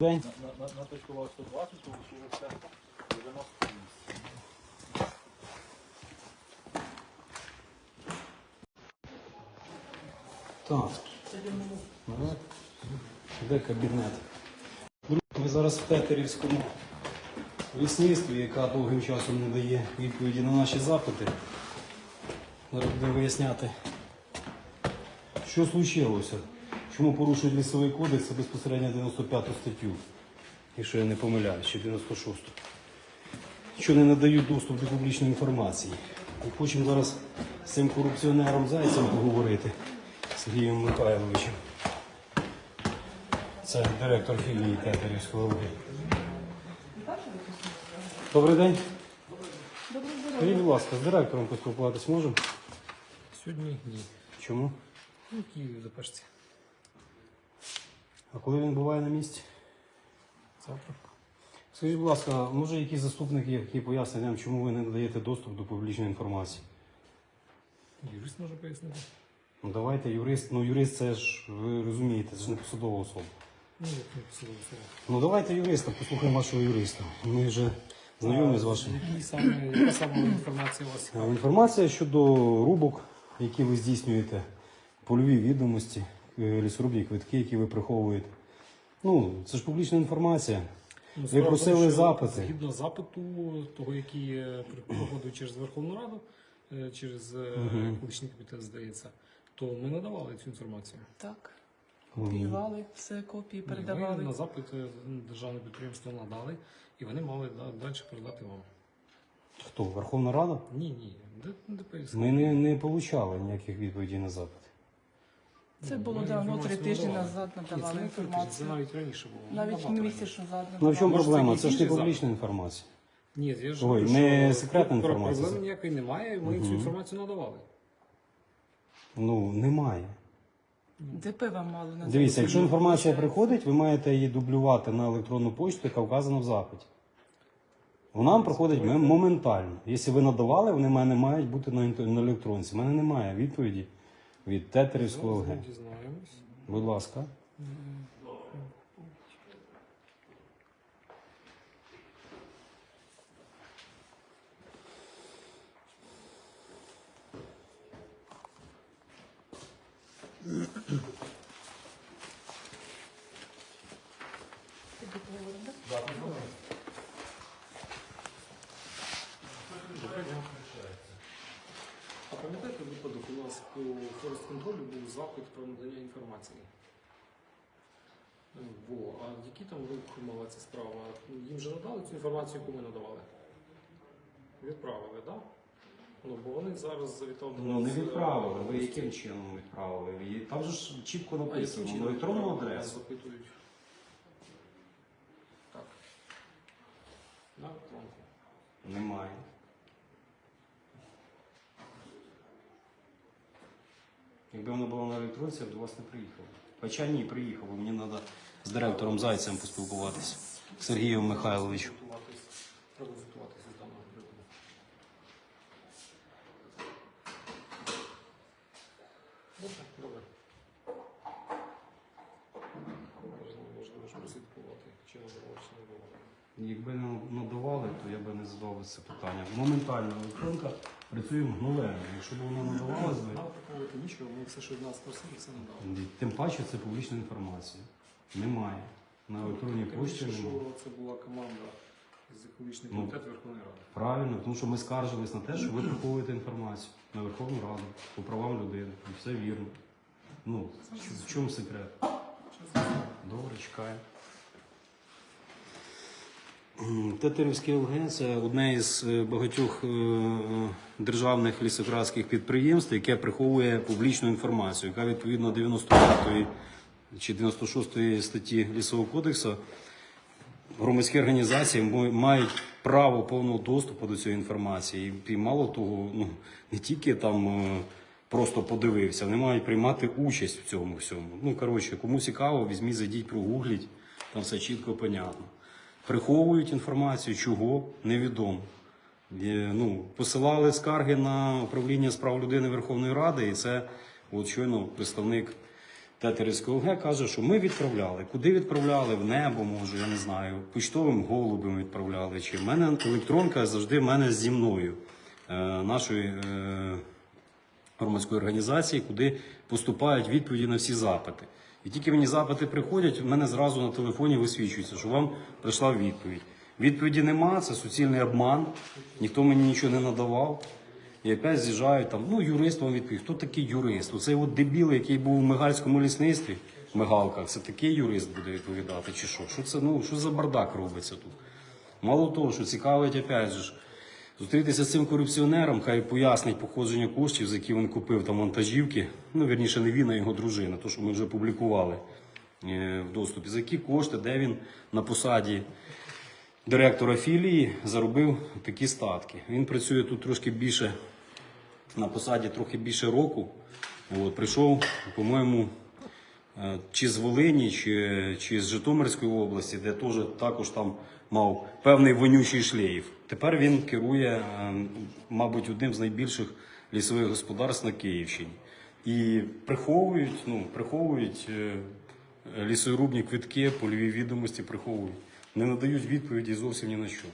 День. На, на, на точку 120 залишилося 98. Так. Де кабінет? Ми зараз в Тетерівському лісництві, яка довгим часом не дає відповіді на наші запити. Зараз будемо виясняти, що случилося, чому порушують лісовий кодекс, а безпосередньо 95 статтю, якщо я не помиляюсь, чи 96. Що не надають доступ до публічної інформації. І хочемо зараз з цим корупціонером Зайцем поговорити. Сергієм Михайловичем. Це директор філії Тетерівського ЛГ. Добрий день. Скажіть, будь ласка, з директором поспілкуватись можемо? Сьогодні ні. Чому? Ну, Київ запашці. А коли він буває на місці? Завтра. Скажіть, будь ласка, може якісь заступники, які пояснять нам, чому ви не надаєте доступ до публічної інформації? Юрист може пояснити. Ну давайте, юрист, ну юрист це ж, ви розумієте, це ж не посадова особа. Ну, як не посадове слово. Ну давайте юриста, послухаємо вашого юриста. Ми вже знайомі з вашим. Які саме, яка саме інформація у вас Е. Інформація щодо рубок, які ви здійснюєте, польові відомості, лісорубні квитки, які ви приховуєте. Ну, це ж публічна інформація. Ну, справа просили тому, запити. Згідно запиту, того, який е, проходив через Верховну Раду, е, через е, Мгм. колишній комітет, здається, то ми надавали цю інформацію. Так. Копіювали все, копії Ми передавали. на запит е, державне підприємство надали, і вони мали далі передати вам. Хто? Верховна Рада? Ні, ні, де, де пояснити? Ми не, не отримали ніяких відповідей на запит. Це було давно, три тижні назад надавали тижні, Це інформацію. навіть раніше було. Навіть місяць назад Ну в чому проблема? Це ж не публічна інформація. Ні, я ж Ой, кажу, не що секретна про- інформація. Проблем ніякої немає, ми цю інформацію надавали. Ну, немає. ДП вам мало надати. Дивіться, якщо інформація приходить, ви маєте її дублювати на електронну почту, яка вказана в запиті. Вона вам приходить м- моментально. Якщо ви надавали, вони в мене мають бути на інт- на електронці. У мене немає відповіді від Тетерівського. Будь ласка. У нас по форест контролю був запит про надання інформації? Во, а який там рух мала ця справа? Їм же надали цю інформацію, яку ми надавали? Відправили, так? Да? Ну, бо вони зараз завітали до Ну не нас, е, відправили. Ви яким чином відправили? І Там же ж чітко А яким написано чином на електронну відправили? адресу. Запитують. Так. На електронку. Немає. Якби воно було на електронці, я б до вас не приїхав. Хоча ні, приїхав, бо мені треба з директором Зайцем поспілкуватися. Сергієм Михайловичем. Якби не надавали, то я би не задав це питання. Моментально електронка працює мгновенно. Якщо б вона надавалась би, Нам нічого, ми все, що від нас просили, все надали. тим паче це публічна інформація. Немає. На електронній пошті немає. що це була команда з екологічний Ну. комітет Верховної Ради. Правильно, тому що ми скаржились на те, що ви приховуєте інформацію на Верховну Раду по правам людини. І все вірно. Ну, в чому секрет? Добре, чекаю. Тетерівське ЛГ це одне із е, багатьох е, е, державних лісократських підприємств, яке приховує публічну інформацію, яка відповідно 95 чи 96 статті Лісового кодексу громадські організації мають право повного доступу до цієї інформації. І, мало того, ну не тільки там просто подивився, вони мають приймати участь в цьому всьому. Ну коротше, кому цікаво, візьміть, зайдіть, прогугліть, там все чітко понятно. Приховують інформацію, чого невідомо. Ну, посилали скарги на управління справ людини Верховної Ради, і це от щойно представник Тетерівської ОГ каже, що ми відправляли. Куди відправляли? В небо, може, я не знаю. Почтовим голубем відправляли. Чи в мене електронка завжди в мене зі мною, е, нашої е, громадської організації, куди поступають відповіді на всі запити. І тільки мені запити приходять, в мене зразу на телефоні висвічується, що вам прийшла відповідь. Відповіді нема, це суцільний обман, ніхто мені нічого не надавав. І опять з'їжджають там, ну юрист вам відповів. Хто такий юрист? Оцей от дебіл, який був у Мигальському лісництві, в Мигалках, це такий юрист буде відповідати, чи що? Що це, ну, що за бардак робиться тут? Мало того, що цікавить, опять же, зустрітися з цим корупціонером, хай пояснить походження коштів, за які він купив там вантажівки. Ну, вірніше, не він, а його дружина, то, що ми вже публікували е, в доступі. За які кошти, де він на посаді директора філії заробив такі статки. Він працює тут трошки більше на посаді, трохи більше року. От, прийшов, по-моєму, е, чи з Волині, чи, чи з Житомирської області, де теж також там мав певний вонючий шлейф. Тепер він керує, е, мабуть, одним з найбільших лісових господарств на Київщині. І приховують, ну, приховують е, лісорубні квитки, польові відомості приховують. Не надають відповіді зовсім ні на що.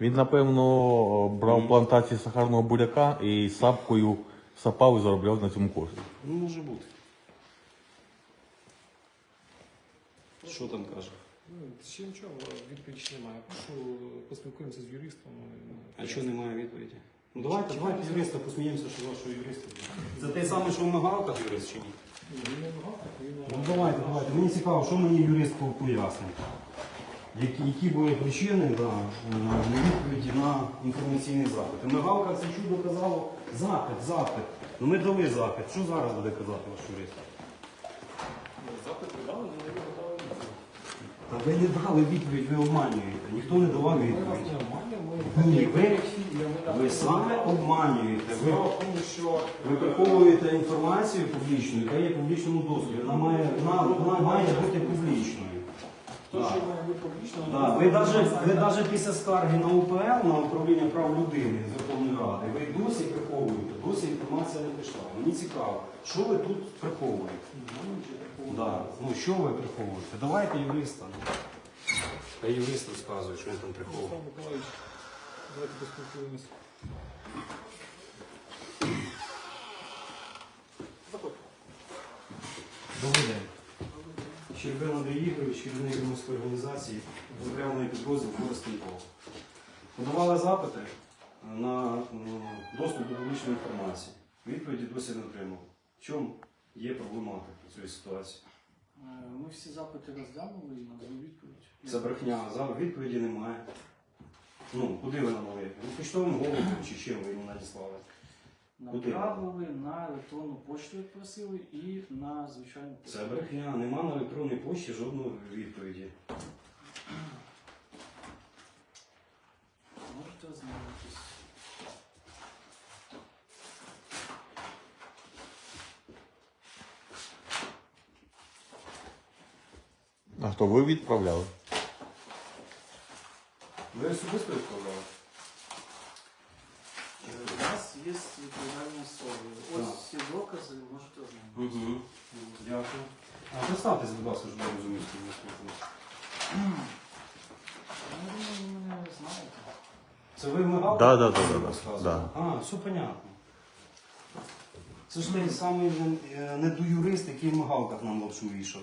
Він, напевно, брав плантації сахарного буряка і сапкою сапав і заробляв на цьому кошти. Ну, може бути. Що там каже? Ну, ще нічого, відповіді ще немає. Прошу поспілкуємося з юристом. А що немає відповіді? Ну давайте, давайте юриста посміємося, що вашого юриста. Це той самий, що в Нагалках юрист чи ні? Він не багато, він Ну давайте, давайте. Мені цікаво, що мені юрист по- пояснить. Які, які були причини да, е, невідповіді на інформаційний запит. В Нагалках це чудо казало запит, запит. Ну ми дали запит. Що зараз буде казати ваш юрист? запит видали, але не видали відповідь. Та ви не дали відповідь, ви обманюєте. Ніхто не давав відповідь. Ні, ви- Ви саме обманюєте. Ви, ви приховуєте інформацію публічну, яка є публічному доступі. Вона має, вона, вона має бути публічною. Публічно, Да, ви навіть ви даже після скарги на УПЛ, на управління прав людини з Верховної Ради, ви досі приховуєте, досі інформація не пішла. Мені цікаво, що ви тут приховуєте? Да. Ну що ви приховуєте? Давайте юриста. ну. Хай юрист розказує, що він там приховує. Михайло Миколаївич, давайте поспілкуємося. Добрий день. Щербин Андрій керівник громадської організації, окремої підрозділ Форестинков. Подавали запити на доступ до публічної інформації. Відповіді досі не отримали. В чому є проблематика цієї ситуації? Е, Ми всі запити розглянули і надали відповідь. Це брехня, зараз відповіді немає. Ну, куди ви надали? Ну, поштовим голубом чи чим ви йому надіслали? Направили на електронну пошту, як просили, і на звичайну пошту. Це брехня, нема на електронній пошті жодної відповіді. Можете ознайомитись. А хто ви відправляли? Ви особисто відправляли? Є відповідальні особи. Ось всі докази, можете ознайомитись. Угу. Дякую. А представтесь, будь ласка, щоб я розумів, що ви спілкуєтеся. Я думаю, ви мене знаєте. Це ви? Да, да, да, да, да. Да. А, все понятно. Це ж той самий е, недоюрист, який в мигалках нам лапшу вішав.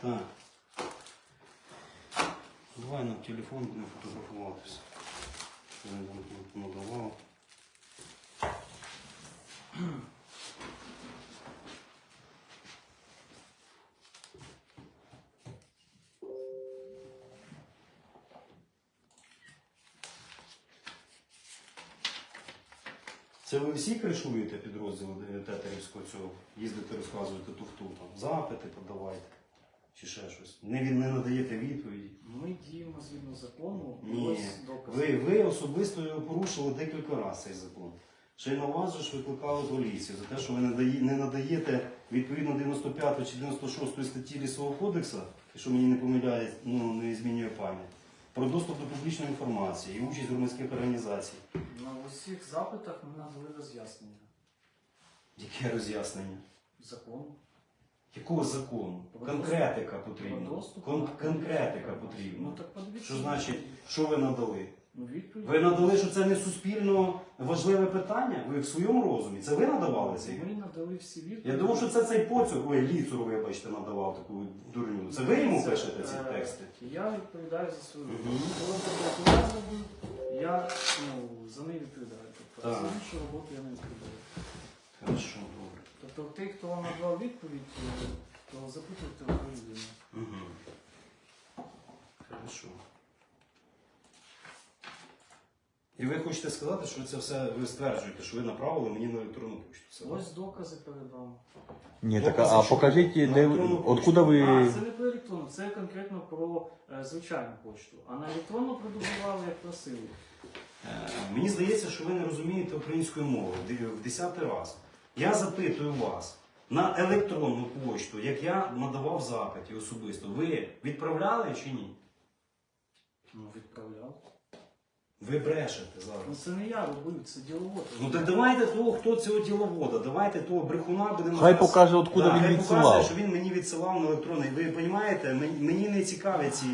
Так. Давай на телефон будемо фотографуватися. Що він там надавав. Це ви всі кришуєте підрозділи Тетерівського цього? Їздите, розказуєте туфту, там, запити подавайте чи ще щось. Не, не надаєте відповіді. Ми діємо згідно закону. Ні. Ось докази. Ви, ви особисто його порушили декілька разів цей закон. Ще й на вас же ж викликали поліцію за те, що ви не, дає- не надаєте відповідно 95 чи 96 статті Лісового кодексу, якщо мені не помиляє, ну не змінює пам'ять, про доступ до публічної інформації і участь громадських організацій. На усіх запитах ми надали роз'яснення Яке роз'яснення? закону. Якого закону? Про Конкретика потрібна. доступ Кон- на конкретика Ну потрібна. так подивіться. Що значить, що ви надали? Ну відповідь. Ви надали, що це не суспільно важливе питання? Ви в своєму розумі? Це ви надавали це? Ми надали всі відповіді. Я думав, що це цей поцюр, ой, ліцуру, вибачте, надавав таку дурню. Це ви йому пишете ці е, тексти? Я відповідаю за свою Мгм. роботу. Коли я ну, за неї відповідаю. Тобто Так. за іншу роботу я не відповідаю. Хорошо, добре. Тобто тих, хто вам надав відповідь, е, то запитуйте у людину. Угу. Хорошо. І ви хочете сказати, що це все ви стверджуєте, що ви направили мені на електронну пошту. Це Ось докази перед вами. Ні, так Докази, а що покажіть, на де електронну ви. А, це не про електронну, це конкретно про е, звичайну почту. А на електронну продублювали, як просили. Е, Мені здається, що ви не розумієте української мови Ди- в десятий раз. Я запитую вас на електронну пошту, як я надавав запиті особисто. Ви відправляли чи ні? Ну, відправляв. Ви брешете Ну зараз. це не я робив, це діловод. Ну так давайте того, хто цього діловода, давайте того брехуна будемо. Хай зараз- покаже, откуда Да, він хай відсилав. показує, що він мені відсилав на електронний. Ви розумієте, мені, не цікаві ці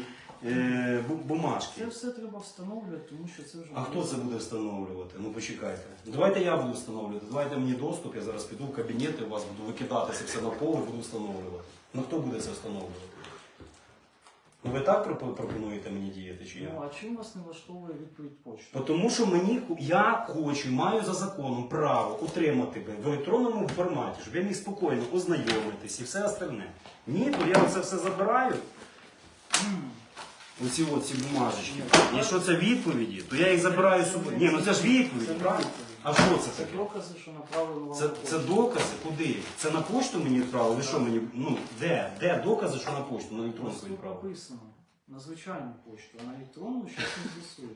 е, бу- бумажки. Це все треба встановлювати, тому що це вже. А хто це буде встановлювати? Ну почекайте. Давайте я буду встановлювати. Давайте мені доступ, я зараз піду в кабінет і у вас буду викидати це все на пол і буду встановлювати. Ну хто буде це встановлювати? Ну ви так пропонуєте мені діяти чи Ну, я? а чим вас не влаштовує відповідь почти? Тому що мені я хочу, маю за законом право отримати би в електронному форматі, щоб я міг спокійно ознайомитись і все остальне. Ні, то я це все забираю. Оці оці бумажечки. Якщо це відповіді, то я їх забираю з собою. Ні, ну це ж відповіді, правильно? А що це Це таке? докази, що направили вам. Це, на це докази? Куди? Це на пошту мені відправили? Ви що мені? Ну, де? Де докази, що на пошту, на електронку Ось тут відправили? написано. На звичайну почту, а на електронну ще не з'ясуємо.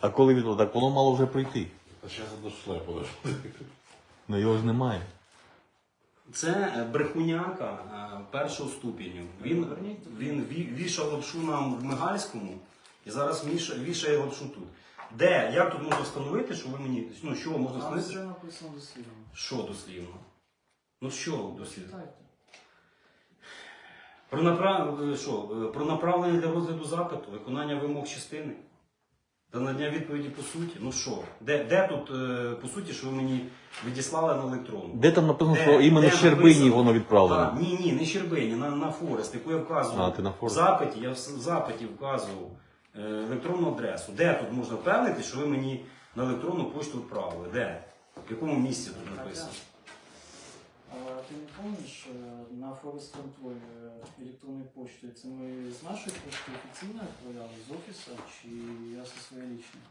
А коли він так воно мало вже прийти. А зараз дошле, подожди. Ну його ж немає. Це е, брехуняка е, першого ступеню. Він, він ві- вішав лапшу нам в Мигальському і зараз віша- вішає лапшу тут. Де? Як тут можна встановити, що ви мені. Ну, що можна Там встановити? все написано дослівно. Що дослівно? Ну що дослівно? Читайте. Про, направ... е, що, е, про направлення для розгляду запиту, виконання вимог частини та надання відповіді по суті. Ну що? Де, де тут е, по суті, що ви мені відіслали на електронну? Де там написано, Де? що іменно Щербині воно відправлено? Так, ні, ні, не Щербині, на, на Форест, яку я вказував. А, ти на В запиті, я в с- в запиті вказував електронну адресу. Де тут можна впевнити, що ви мені на електронну пошту відправили? Де? В якому місці тут написано? Ти не е, на Control е, електронною поштою, це ми з нашої пошти офіційно відправляли, з офісу, чи я зі своєї лічної?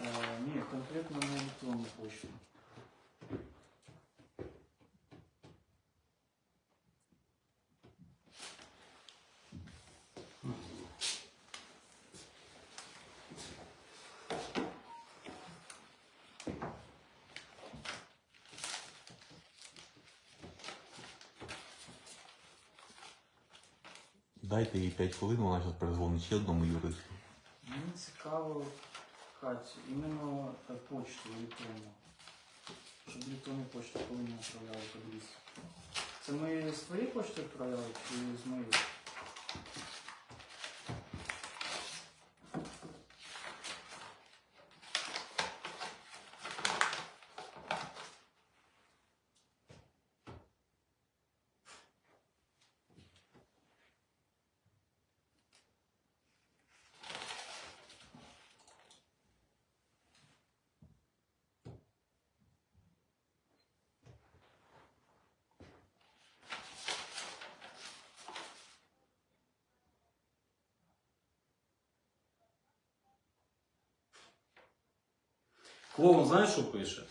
Е, ні, конкретно на електронну пошту. Дайте їй 5 хвилин, вона зараз перезвонить ще одному юристу. Мені цікаво, Катю, іменно е, почту електронну. Щоб електронну почту коли ми відправляли подивіться. Це ми з твоєї почти відправляли чи з моєї? Клоун, знаєш, що пише?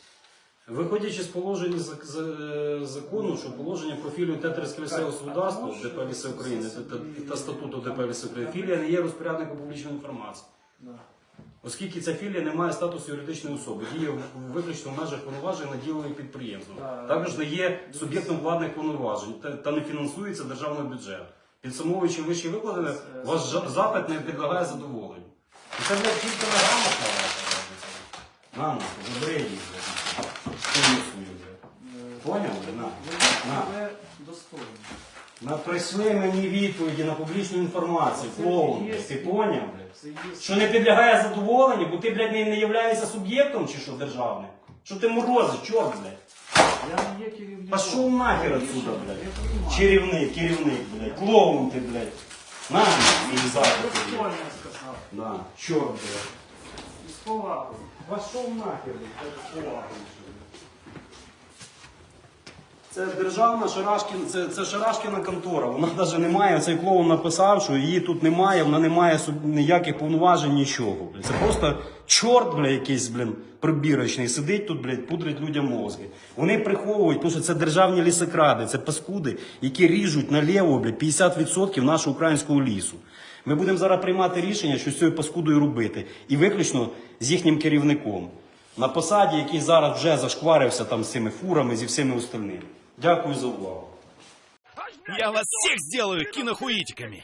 Виходячи з положення з- закону, що положення про філію Тетерське лісове господарство ДП «Ліси України та, та, та статуту ДП «Ліси України, філія не є розпорядником публічної інформації. Оскільки ця філія не має статусу юридичної особи, діє виключно в межах повноважень наділених підприємством. Також не є суб'єктом владних повноважень та, не фінансується державний бюджет. Підсумовуючи вище викладене, ваш запит не підлягає задоволенню. І Це блядь, тільки на грамотно. На, нахуй, забери блядь. Свою, блядь. Е, Поняв? На. На. себе достойні. На прийшли мені відповіді на публічну інформацію. Клоун, блядь. Ти поняв, блядь? Що не підлягає задоволенню, бо ти, блядь, не, не являєшся суб'єктом чи що державним? Що ти морозиш, чорт, блядь? Я не є керівником. Пошов нахер отсюда, блядь. Керівник, керівник, блядь. Клоун ти, блядь. На, і. Достойно я сказав. Да, чорт, блядь. І з повагою. Пошов нахер, блядь. Це державна Шарашкін, це, це Шарашкіна контора. Вона навіть не має, цей клоун написав, що її тут немає, вона не має ніяких повноважень, нічого. Це просто чорт, бля, якийсь, блін, прибірочний, сидить тут, блядь, пудрить людям мозги. Вони приховують, тому що це державні лісокради, це паскуди, які ріжуть наліво, блядь, 50% нашого українського лісу. Ми будемо зараз приймати рішення, що з цією паскудою робити. І виключно з їхнім керівником. На посаді, який зараз вже зашкварився там з цими фурами, зі всіми остальними. Дякую за увагу. Я вас всех сделаю кинохуитиками.